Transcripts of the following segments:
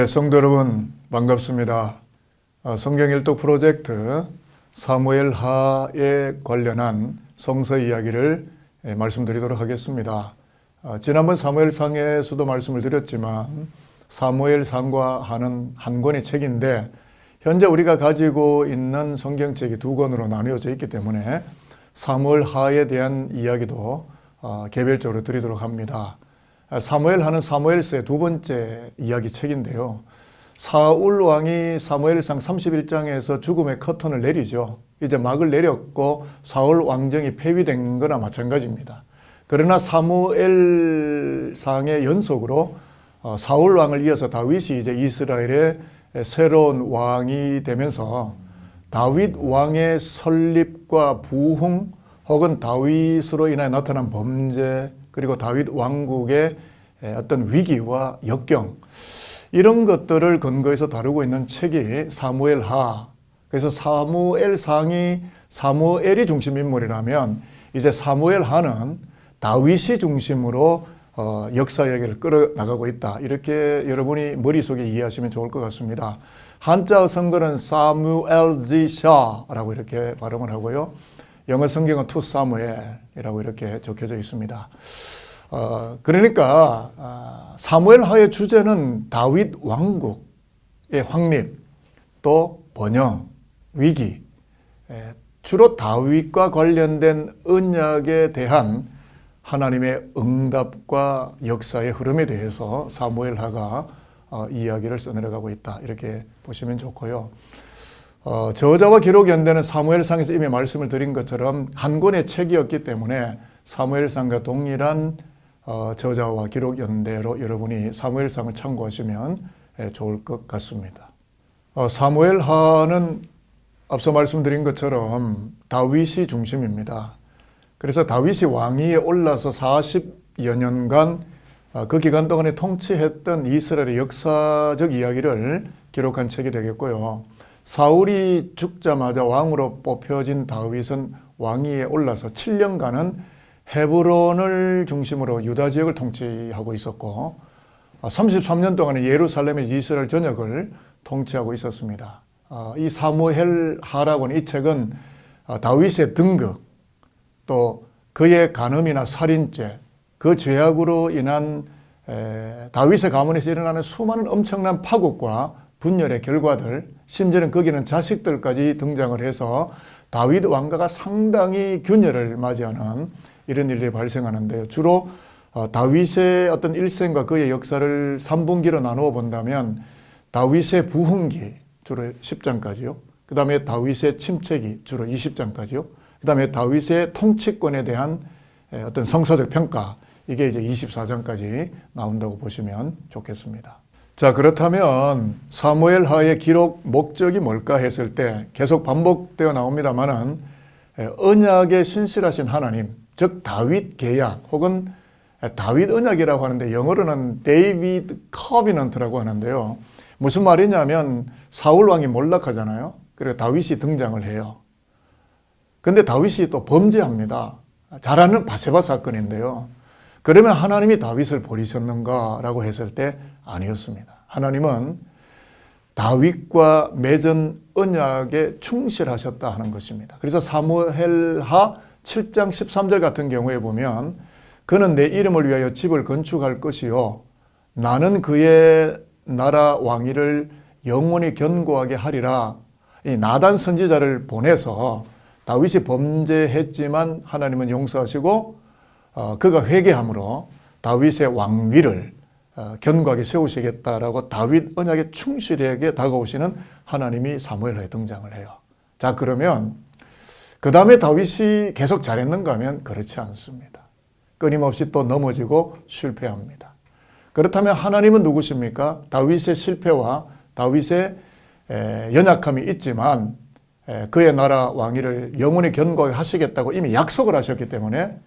네, 성도 여러분 반갑습니다. 어, 성경 일독 프로젝트 사무엘 하에 관련한 성서 이야기를 예, 말씀드리도록 하겠습니다. 어, 지난번 사무엘 상에서도 말씀을 드렸지만 사무엘 상과 하는 한 권의 책인데 현재 우리가 가지고 있는 성경책이 두 권으로 나뉘어져 있기 때문에 사무엘 하에 대한 이야기도 어, 개별적으로 드리도록 합니다. 아, 사무엘 하는 사무엘서의 두 번째 이야기 책인데요. 사울 왕이 사무엘상 31장에서 죽음의 커튼을 내리죠. 이제 막을 내렸고 사울 왕정이 폐위된 거나 마찬가지입니다. 그러나 사무엘상의 연속으로 어, 사울 왕을 이어서 다윗이 이제 이스라엘의 새로운 왕이 되면서 다윗 왕의 설립과 부흥 혹은 다윗으로 인해 나타난 범죄 그리고 다윗 왕국의 어떤 위기와 역경 이런 것들을 근거해서 다루고 있는 책이 사무엘하. 그래서 사무엘상이 사무엘이 중심 인물이라면 이제 사무엘하는 다윗이 중심으로 어, 역사 이야기를 끌어 나가고 있다. 이렇게 여러분이 머릿속에 이해하시면 좋을 것 같습니다. 한자 성글은 사무엘 지샤라고 이렇게 발음을 하고요. 영어 성경은 투 사무엘이라고 이렇게 적혀져 있습니다. 어, 그러니까 어, 사무엘 하의 주제는 다윗 왕국의 확립, 또 번영, 위기, 에, 주로 다윗과 관련된 언약에 대한 하나님의 응답과 역사의 흐름에 대해서 사무엘 하가 어, 이야기를 써내려가고 있다 이렇게 보시면 좋고요. 어, 저자와 기록 연대는 사무엘상에서 이미 말씀을 드린 것처럼 한 권의 책이었기 때문에 사무엘상과 동일한 어, 저자와 기록 연대로 여러분이 사무엘상을 참고하시면 예, 좋을 것 같습니다. 어, 사무엘하는 앞서 말씀드린 것처럼 다윗이 중심입니다. 그래서 다윗이 왕위에 올라서 40여 년간 어, 그 기간 동안에 통치했던 이스라엘의 역사적 이야기를 기록한 책이 되겠고요. 사울이 죽자마자 왕으로 뽑혀진 다윗은 왕위에 올라서 7년간은 헤브론을 중심으로 유다 지역을 통치하고 있었고 33년 동안에 예루살렘의 이스라엘 전역을 통치하고 있었습니다. 아, 이 사무엘 하라고는 이 책은 아, 다윗의 등극 또 그의 간음이나 살인죄 그 죄악으로 인한 다윗의 가문에서 일어나는 수많은 엄청난 파국과 분열의 결과들 심지어는 거기는 자식들까지 등장을 해서 다윗 왕가가 상당히 균열을 맞이하는 이런 일들이 발생하는데요. 주로 어, 다윗의 어떤 일생과 그의 역사를 3분기로 나누어 본다면 다윗의 부흥기 주로 10장까지요. 그 다음에 다윗의 침체기 주로 20장까지요. 그 다음에 다윗의 통치권에 대한 어떤 성서적 평가 이게 이제 24장까지 나온다고 보시면 좋겠습니다. 자 그렇다면 사무엘 하의 기록 목적이 뭘까 했을 때 계속 반복되어 나옵니다만은 언약의 신실하신 하나님 즉 다윗 계약 혹은 다윗 언약이라고 하는데 영어로는 데이비드 커비넌트라고 하는데요. 무슨 말이냐면 사울 왕이 몰락하잖아요. 그리고 다윗이 등장을 해요. 근데 다윗이 또 범죄합니다. 잘 아는 바세바 사건인데요. 그러면 하나님이 다윗을 버리셨는가라고 했을 때 아니었습니다. 하나님은 다윗과 맺은 언약에 충실하셨다 하는 것입니다. 그래서 사무엘하 7장 13절 같은 경우에 보면 그는 내 이름을 위하여 집을 건축할 것이요 나는 그의 나라 왕위를 영원히 견고하게 하리라. 이 나단 선지자를 보내서 다윗이 범죄했지만 하나님은 용서하시고 어, 그가 회개함으로 다윗의 왕위를 어, 견고하게 세우시겠다라고 다윗 언약에 충실하게 다가오시는 하나님이 사무엘에 등장을 해요. 자 그러면 그 다음에 다윗이 계속 잘했는가 하면 그렇지 않습니다. 끊임없이 또 넘어지고 실패합니다. 그렇다면 하나님은 누구십니까? 다윗의 실패와 다윗의 연약함이 있지만 그의 나라 왕위를 영원히 견고하게 하시겠다고 이미 약속을 하셨기 때문에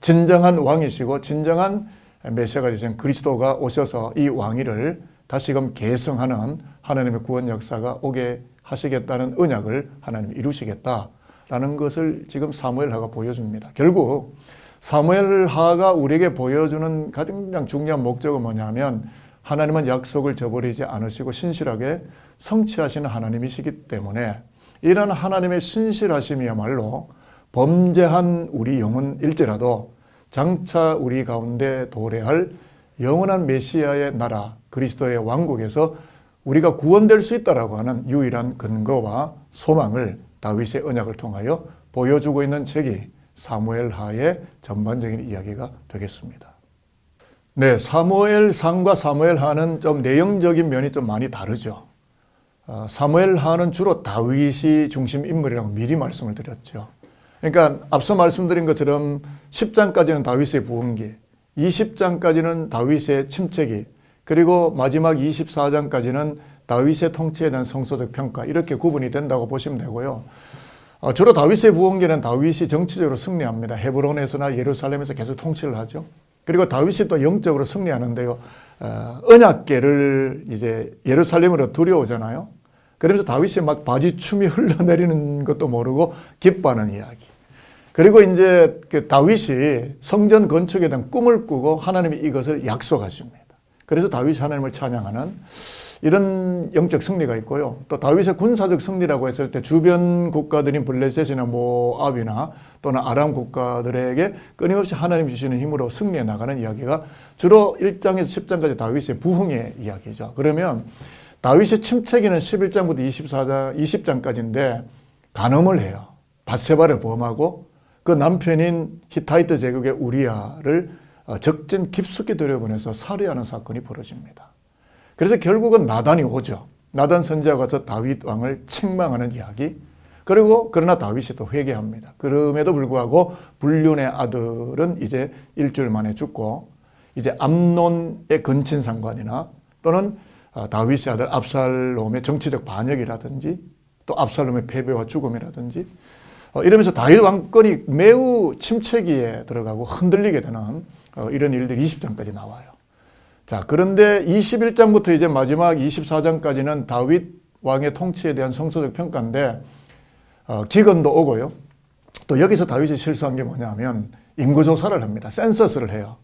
진정한 왕이시고 진정한 메시아가 되신 그리스도가 오셔서 이 왕위를 다시금 계승하는 하나님의 구원 역사가 오게 하시겠다는 언약을 하나님 이루시겠다라는 것을 지금 사무엘하가 보여줍니다. 결국 사무엘하가 우리에게 보여주는 가장 중요한 목적은 뭐냐면 하나님은 약속을 저버리지 않으시고 신실하게 성취하시는 하나님이시기 때문에 이런 하나님의 신실하심이야말로 범죄한 우리 영혼일지라도 장차 우리 가운데 도래할 영원한 메시아의 나라 그리스도의 왕국에서 우리가 구원될 수 있다라고 하는 유일한 근거와 소망을 다윗의 언약을 통하여 보여주고 있는 책이 사무엘 하의 전반적인 이야기가 되겠습니다. 네, 사무엘 상과 사무엘 하는 좀 내용적인 면이 좀 많이 다르죠. 어, 사무엘 하는 주로 다윗이 중심 인물이라고 미리 말씀을 드렸죠. 그러니까 앞서 말씀드린 것처럼 10장까지는 다윗의 부흥기, 20장까지는 다윗의 침체기, 그리고 마지막 24장까지는 다윗의 통치에 대한 성서적 평가 이렇게 구분이 된다고 보시면 되고요. 어, 주로 다윗의 부흥기는 다윗이 정치적으로 승리합니다. 헤브론에서나 예루살렘에서 계속 통치를 하죠. 그리고 다윗이 또 영적으로 승리하는데요. 어, 언약계를 이제 예루살렘으로 들여오잖아요. 그러면서 다윗이 막 바지 춤이 흘러내리는 것도 모르고 기뻐하는 이야기. 그리고 이제 그 다윗이 성전 건축에 대한 꿈을 꾸고 하나님이 이것을 약속하십니다. 그래서 다윗이 하나님을 찬양하는 이런 영적 승리가 있고요. 또 다윗의 군사적 승리라고 했을 때 주변 국가들인 블레셋이나 모압이나 또는 아람 국가들에게 끊임없이 하나님 주시는 힘으로 승리해 나가는 이야기가 주로 1장에서 10장까지 다윗의 부흥의 이야기죠. 그러면 다윗의 침체기는 11장부터 24장, 20장까지인데 간음을 해요. 바세바를 범하고 그 남편인 히타이트 제국의 우리아를 어, 적진 깊숙이 들여보내서 살해하는 사건이 벌어집니다. 그래서 결국은 나단이 오죠. 나단 선지자가 와서 다윗 왕을 책망하는 이야기. 그리고 그러나 다윗이 또 회개합니다. 그럼에도 불구하고 불륜의 아들은 이제 일주일 만에 죽고 이제 암론의 근친 상관이나 또는 어, 다윗의 아들 압살롬의 정치적 반역이라든지 또 압살롬의 패배와 죽음이라든지 어, 이러면서 다윗 왕권이 매우 침체기에 들어가고 흔들리게 되는 어, 이런 일들이 20장까지 나와요. 자, 그런데 21장부터 이제 마지막 24장까지는 다윗 왕의 통치에 대한 성서적 평가인데 어, 기근도 오고요. 또 여기서 다윗이 실수한 게 뭐냐면 인구 조사를 합니다. 센서스를 해요.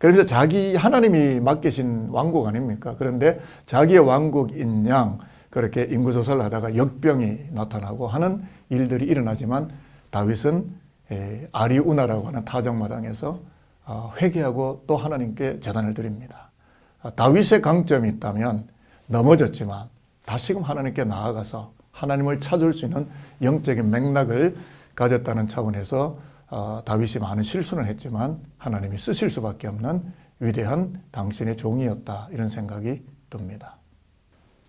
그러면서 자기 하나님이 맡기신 왕국 아닙니까? 그런데 자기의 왕국인 양 그렇게 인구 조사를 하다가 역병이 나타나고 하는 일들이 일어나지만 다윗은 에, 아리우나라고 하는 타정마당에서 어, 회개하고 또 하나님께 재단을 드립니다. 아, 다윗의 강점이 있다면 넘어졌지만 다시금 하나님께 나아가서 하나님을 찾을 수 있는 영적인 맥락을 가졌다는 차원에서 어, 다윗이 많은 실수는 했지만 하나님이 쓰실 수밖에 없는 위대한 당신의 종이었다 이런 생각이 듭니다.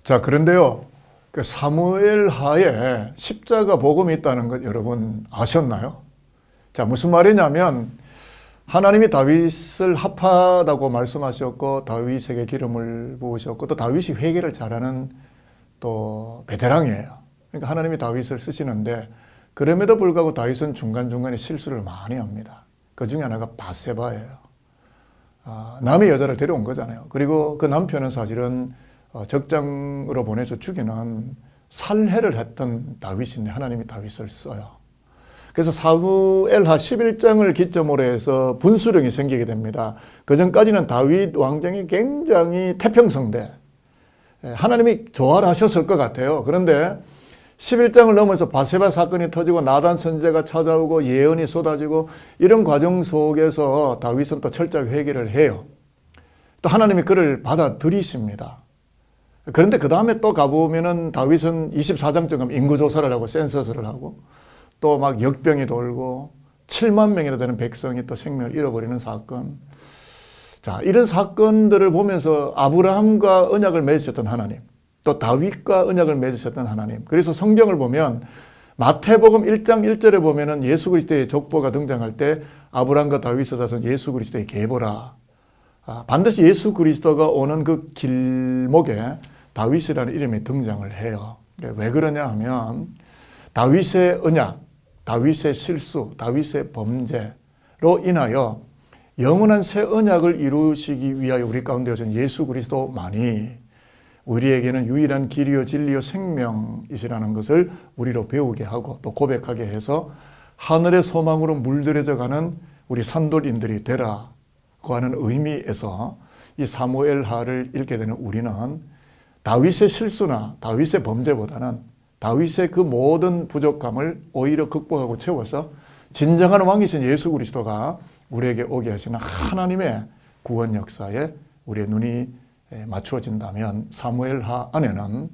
자 그런데요 그 사무엘 하에 십자가 복음이 있다는 것 여러분 아셨나요? 자 무슨 말이냐면 하나님이 다윗을 합하다고 말씀하셨고 다윗에게 기름을 부으셨고 또 다윗이 회개를 잘하는 또 베테랑이에요. 그러니까 하나님이 다윗을 쓰시는데 그럼에도 불구하고 다윗은 중간중간에 실수를 많이 합니다. 그 중에 하나가 바세바예요. 아, 남의 여자를 데려온 거잖아요. 그리고 그 남편은 사실은 어, 적장으로 보내서 죽이는 살해를 했던 다윗인데 하나님이 다윗을 써요. 그래서 사무엘하 11장을 기점으로 해서 분수령이 생기게 됩니다. 그 전까지는 다윗 왕정이 굉장히 태평성대. 예, 하나님이 조화를 하셨을 것 같아요. 그런데 11장을 넘어서 바세바 사건이 터지고 나단 선제가 찾아오고 예언이 쏟아지고 이런 과정 속에서 다윗은 또 철저하게 회개를 해요. 또 하나님이 그를 받아들이십니다. 그런데 그 다음에 또 가보면은 다윗은 24장쯤 가면 인구조사를 하고 센서스를 하고 또 막 역병이 돌고 7만 명이나 되는 백성이 또 생명을 잃어버리는 사건. 자, 이런 사건들을 보면서 아브라함과 언약을 맺으셨던 하나님, 또 다윗과 언약을 맺으셨던 하나님. 그래서 성경을 보면 마태복음 1장 1절에 보면은 예수 그리스도의 족보가 등장할 때 아브라함과 다윗의 자손 예수 그리스도의 계보라. 아, 반드시 예수 그리스도가 오는 그 길목에 다윗이라는 이름이 등장을 해요. 왜 그러냐 하면 다윗의 언약, 다윗의 실수, 다윗의 범죄로 인하여 영원한 새 언약을 이루시기 위하여 우리 가운데 오신 예수 그리스도만이 우리에게는 유일한 길이요 진리요 생명이시라는 것을 우리로 배우게 하고 또 고백하게 해서 하늘의 소망으로 물들여져 가는 우리 산돌인들이 되라고 하는 의미에서 이 사무엘 하를 읽게 되는 우리는 다윗의 실수나 다윗의 범죄보다는 다윗의 그 모든 부족함을 오히려 극복하고 채워서 진정한 왕이신 예수 그리스도가 우리에게 오게 하시는 하나님의 구원 역사에 우리의 눈이 맞추어진다면 사무엘하 안에는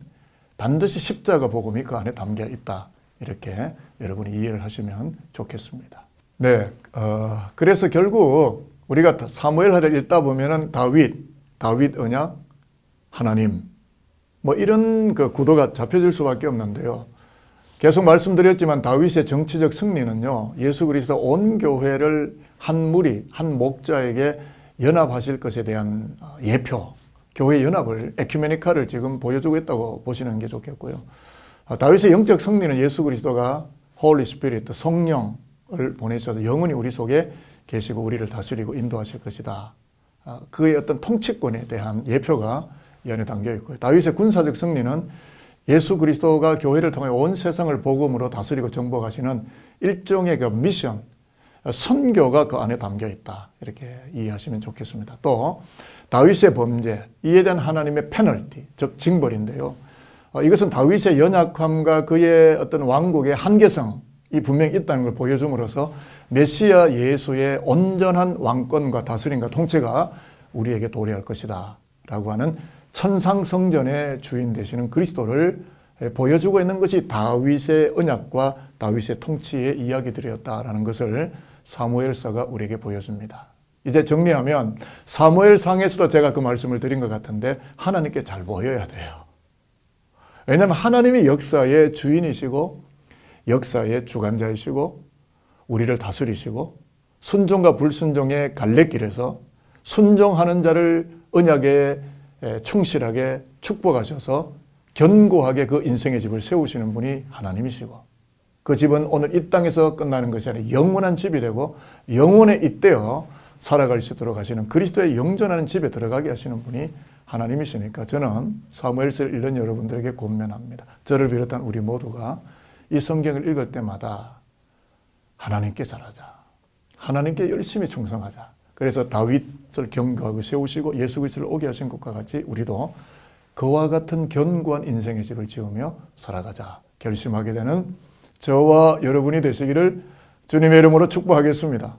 반드시 십자가 복음이 그 안에 담겨 있다. 이렇게 여러분이 이해를 하시면 좋겠습니다. 네, 어, 그래서 결국 우리가 사무엘하를 읽다 보면은 다윗, 다윗 언약, 하나님, 뭐 이런 그 구도가 잡혀질 수밖에 없는데요. 계속 말씀드렸지만 다윗의 정치적 승리는요, 예수 그리스도 온 교회를 한 무리, 한 목자에게 연합하실 것에 대한 예표, 교회 연합을, 에큐메니카를 지금 보여주고 있다고 보시는 게 좋겠고요. 아, 다윗의 영적 승리는 예수 그리스도가 홀리 스피릿, 성령을 보내셔서 영원히 우리 속에 계시고 우리를 다스리고 인도하실 것이다. 아, 그의 어떤 통치권에 대한 예표가 이 안에 담겨 있고요. 다윗의 군사적 승리는 예수 그리스도가 교회를 통해 온 세상을 복음으로 다스리고 정복하시는 일종의 그 미션, 선교가 그 안에 담겨 있다. 이렇게 이해하시면 좋겠습니다. 또 다윗의 범죄, 이에 대한 하나님의 페널티, 즉 징벌인데요. 어, 이것은 다윗의 연약함과 그의 어떤 왕국의 한계성이 분명히 있다는 걸 보여줌으로써 메시아 예수의 온전한 왕권과 다스림과 통치가 우리에게 도래할 것이다. 라고 하는 천상 성전의 주인 되시는 그리스도를 보여주고 있는 것이 다윗의 언약과 다윗의 통치의 이야기들이었다라는 것을 사무엘서가 우리에게 보여줍니다. 이제 정리하면 사무엘상에서도 제가 그 말씀을 드린 것 같은데 하나님께 잘 보여야 돼요. 왜냐하면 하나님이 역사의 주인이시고 역사의 주관자이시고 우리를 다스리시고 순종과 불순종의 갈래길에서 순종하는 자를 언약에 충실하게 축복하셔서 견고하게 그 인생의 집을 세우시는 분이 하나님이시고 그 집은 오늘 이 땅에서 끝나는 것이 아니라 영원한 집이 되고 영원에 잇대어 살아갈 수 있도록 하시는 그리스도의 영전하는 집에 들어가게 하시는 분이 하나님이시니까 저는 사무엘서를 읽는 여러분들에게 권면합니다. 저를 비롯한 우리 모두가 이 성경을 읽을 때마다 하나님께 잘하자. 하나님께 열심히 충성하자. 그래서 다윗을 경거하고 세우시고 예수 그리스도를 오게 하신 것과 같이 우리도 그와 같은 견고한 인생의 집을 지으며 살아가자 결심하게 되는 저와 여러분이 되시기를 주님의 이름으로 축복하겠습니다.